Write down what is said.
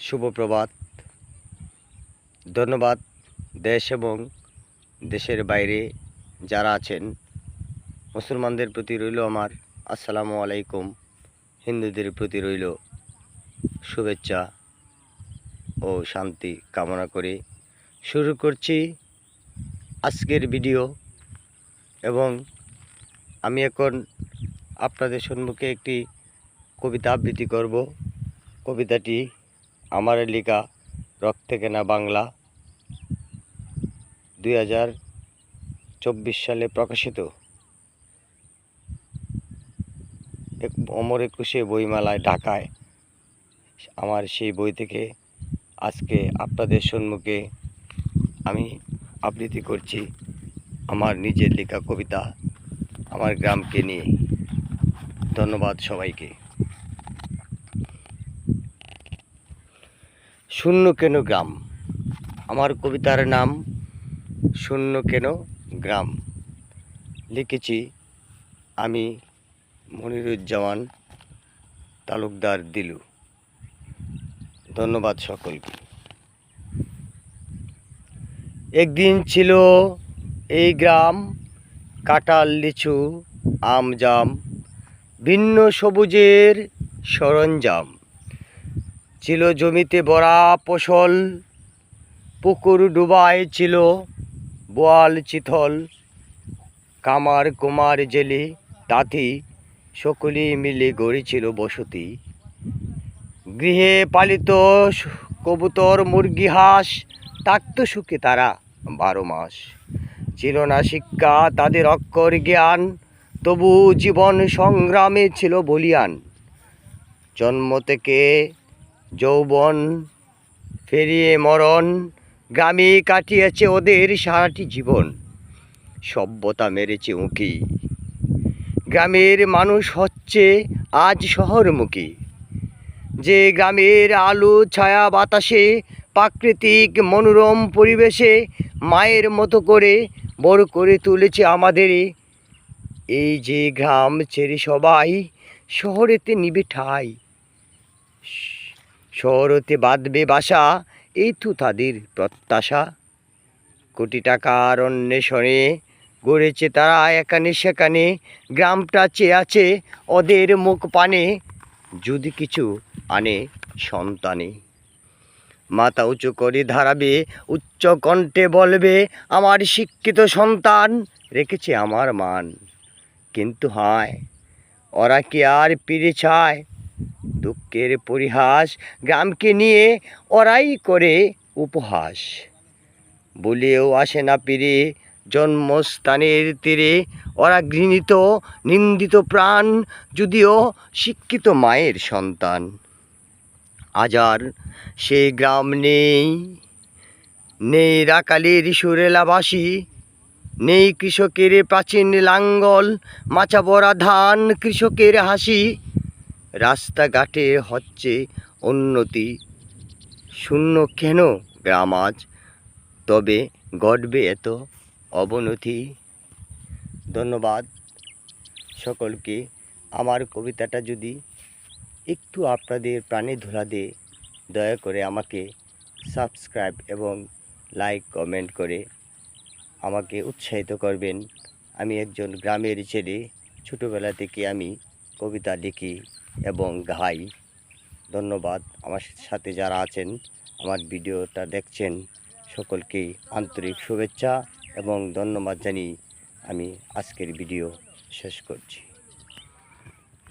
শুভ প্রভাত। ধন্যবাদ দেশ এবং দেশের বাইরে যারা আছেন। মুসলমানদের প্রতি রইল আমার আসসালামু আলাইকুম, হিন্দুদের প্রতি রইল শুভেচ্ছা ও শান্তি কামনা করে শুরু করছি আজকের ভিডিও এবং আমি এখন আপনাদের সম্মুখে একটি কবিতা আবৃত্তি করব। কবিতাটি আমার লেখা, রক্তে কেনা বাংলা, দুই হাজার চব্বিশ সালে প্রকাশিত। অমর একুশে বইমেলায় ঢাকায়। আমার সেই বই থেকে আজকে আপনাদের সম্মুখে আমি আবৃত্তি করছি আমার নিজের লেখা কবিতা, আমার গ্রামকে নিয়ে। ধন্যবাদ সবাইকে। শূন্য কেন গ্রাম? আমার কবিতার নাম শূন্য কেন গ্রাম। লিখেছি আমি মনিরুজ্জামান তালুকদার দিলু। ধন্যবাদ সকলকে। একদিন ছিল এই গ্রাম, কাঁঠাল, লিচু, আম, জাম, ভিন্ন সবুজের সরঞ্জাম। ছিল জমিতে বড়া ফসল পুকুর ডুবায় ছিল, বোয়াল, চিথল, কামার, কুমার, জেলি, তাঁতি সকলেই মিলে গড়েছিল বসতি। গৃহে পালিত কবুতর, মুরগি, হাঁস, থাকত সুখে তারা বারো মাস। ছিল না শিক্ষা, তাদের অক্ষর জ্ঞান, তবু জীবন সংগ্রামে ছিল বলিয়ান। জন্ম থেকে যৌবন ফেরিয়ে মরণ গ্রামে কাটিয়েছে ওদের সারাটি জীবন। সভ্যতা মেরেছে উঁকি। গ্রামের মানুষ হচ্ছে আজ শহরমুখী। যে গ্রামের আলো, ছায়া, বাতাসে, প্রাকৃতিক মনোরম পরিবেশে মায়ের মতো করে বড় করে তুলেছে আমাদের এই যে গ্রাম ছেড়ে সবাই শহরেতে নিবে ঠাই। শহরতে বাঁধবে বাসা এই তো তাদের প্রত্যাশা। কোটি টাকার অন্বেষণে গড়েছে তারা এখানে সেখানে, গ্রামটা চেয়ে আছে ওদের মুখ পানে, যদি কিছু আনে সন্তানে। মাথা উঁচু করে ধারাবে, উচ্চ কণ্ঠে বলবে, আমার শিক্ষিত সন্তান রেখেছে আমার মান। কিন্তু হায়, ওরা কি আর পিড়ে চায় দুঃখের পরিহাস গ্রামকে নিয়ে ওরাই করে উপহাস। বলেও আসে না পেরে, জন্মস্থানের তীরে ওরা ঘৃণিত নিন্দিত প্রাণ, যদিও শিক্ষিত মায়ের সন্তান। আজার সেই গ্রাম নেই নেই রাকালের সুরেলাবাসী নেই কৃষকের প্রাচীন লাঙ্গল মাচা বড়া ধান কৃষকের হাসি রাস্তাঘাটে হচ্ছে উন্নতি। শূন্য কেন গ্রাম আজ? তবে ঘটবে এত অবনতি। ধন্যবাদ সকলকে। আমার কবিতাটা যদি একটু আপনাদের প্রাণে ধরা দেয় দয়া করে আমাকে সাবস্ক্রাইব এবং লাইক, কমেন্ট করে আমাকে উৎসাহিত করবেন। আমি একজন গ্রামের ছেলে। ছোটোবেলা থেকে আমি কবিতা লিখি এবং গাই। ধন্যবাদ আমার সাথে যারা আছেন, আমার ভিডিওটা দেখছেন, সকলকে আন্তরিক শুভেচ্ছা এবং ধন্যবাদ জানিয়ে আমি আজকের ভিডিও শেষ করছি।